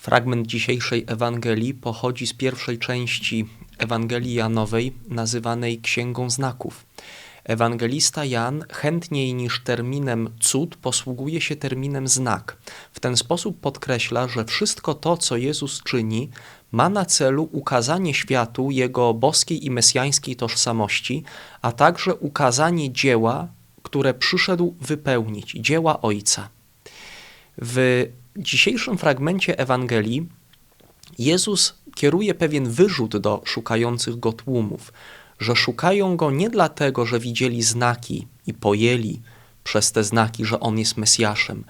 Fragment dzisiejszej Ewangelii pochodzi z pierwszej części Ewangelii Janowej, nazywanej Księgą Znaków. Ewangelista Jan chętniej niż terminem cud posługuje się terminem znak. W ten sposób podkreśla, że wszystko to, co Jezus czyni, ma na celu ukazanie światu jego boskiej i mesjańskiej tożsamości, a także ukazanie dzieła, które przyszedł wypełnić, dzieła Ojca. W dzisiejszym fragmencie Ewangelii Jezus kieruje pewien wyrzut do szukających go tłumów, że szukają go nie dlatego, że widzieli znaki i pojęli przez te znaki, że on jest Mesjaszem,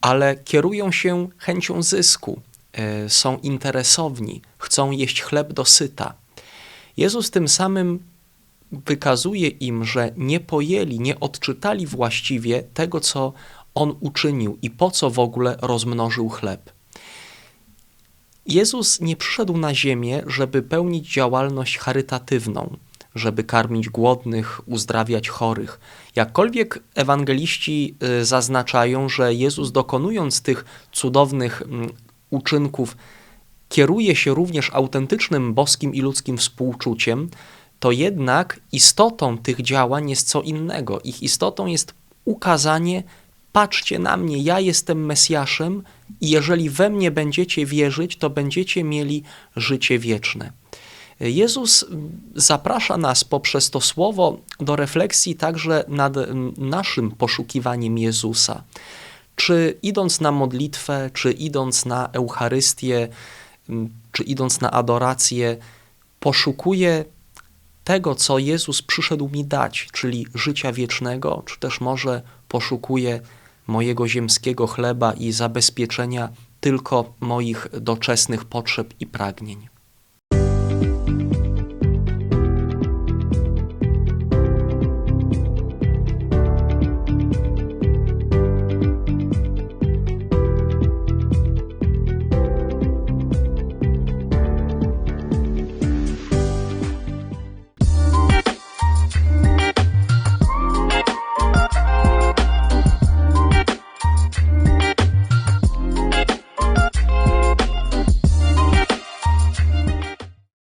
ale kierują się chęcią zysku, e, są interesowni, chcą jeść chleb do syta. Jezus tym samym wykazuje im, że nie pojęli, nie odczytali właściwie tego, co on uczynił i po co w ogóle rozmnożył chleb. Jezus nie przyszedł na ziemię, żeby pełnić działalność charytatywną, żeby karmić głodnych, uzdrawiać chorych. Jakkolwiek ewangeliści y, zaznaczają, że Jezus dokonując tych cudownych mm, uczynków, kieruje się również autentycznym boskim i ludzkim współczuciem, to jednak istotą tych działań jest co innego. Ich istotą jest ukazanie patrzcie na mnie, ja jestem Mesjaszem i jeżeli we mnie będziecie wierzyć, to będziecie mieli życie wieczne. Jezus zaprasza nas poprzez to słowo do refleksji także nad naszym poszukiwaniem Jezusa. Czy idąc na modlitwę, czy idąc na Eucharystię, czy idąc na adorację, poszukuję tego, co Jezus przyszedł mi dać, czyli życia wiecznego, czy też może poszukuję mojego ziemskiego chleba i zabezpieczenia tylko moich doczesnych potrzeb i pragnień.